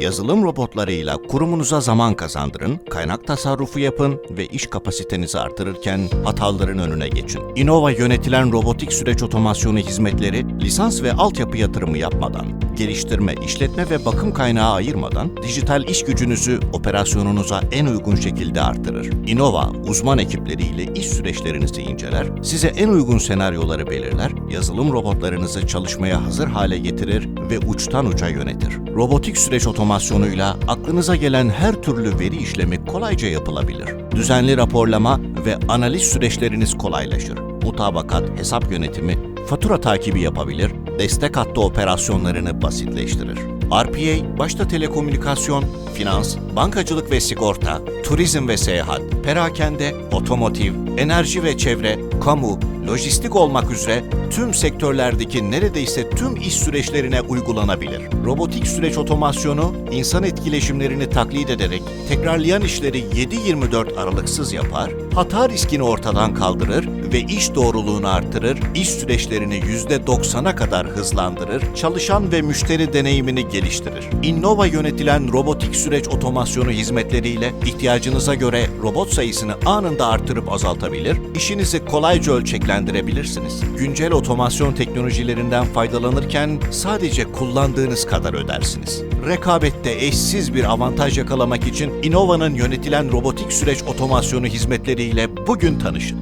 Yazılım robotlarıyla kurumunuza zaman kazandırın, kaynak tasarrufu yapın ve iş kapasitenizi artırırken hataların önüne geçin. Innova yönetilen robotik süreç otomasyonu hizmetleri lisans ve altyapı yatırımı yapmadan, geliştirme, işletme ve bakım kaynağı ayırmadan dijital iş gücünüzü operasyonunuza en uygun şekilde artırır. Innova uzman ekipleriyle iş süreçlerinizi inceler, size en uygun senaryoları belirler, yazılım robotlarınızı çalışmaya hazır hale getirir ve uçtan uca yönetir. Robotik süreç otomasyonuyla aklınıza gelen her türlü veri işlemi kolayca yapılabilir. Düzenli raporlama ve analiz süreçleriniz kolaylaşır. Mutabakat, hesap yönetimi, fatura takibi yapabilir, destek hattı operasyonlarını basitleştirir. RPA, başta telekomünikasyon, finans, bankacılık ve sigorta, turizm ve seyahat, perakende, otomotiv, enerji ve çevre, kamu, lojistik olmak üzere tüm sektörlerdeki neredeyse tüm iş süreçlerine uygulanabilir. Robotik süreç otomasyonu, insan etkileşimlerini taklit ederek tekrarlayan işleri 7-24 aralıksız yapar, hata riskini ortadan kaldırır ve iş doğruluğunu artırır, iş süreçlerini %90'a kadar hızlandırır, çalışan ve müşteri deneyimini geliştirir. Innova yönetilen robotik süreç otomasyonu hizmetleriyle ihtiyacınıza göre robot sayısını anında artırıp azaltabilir, işinizi kolayca ölçeklendirebilirsiniz. Güncel otomasyon teknolojilerinden faydalanırken sadece kullandığınız kadar ödersiniz. Rekabette eşsiz bir avantaj yakalamak için Innova'nın yönetilen robotik süreç otomasyonu hizmetleriyle bugün tanışın.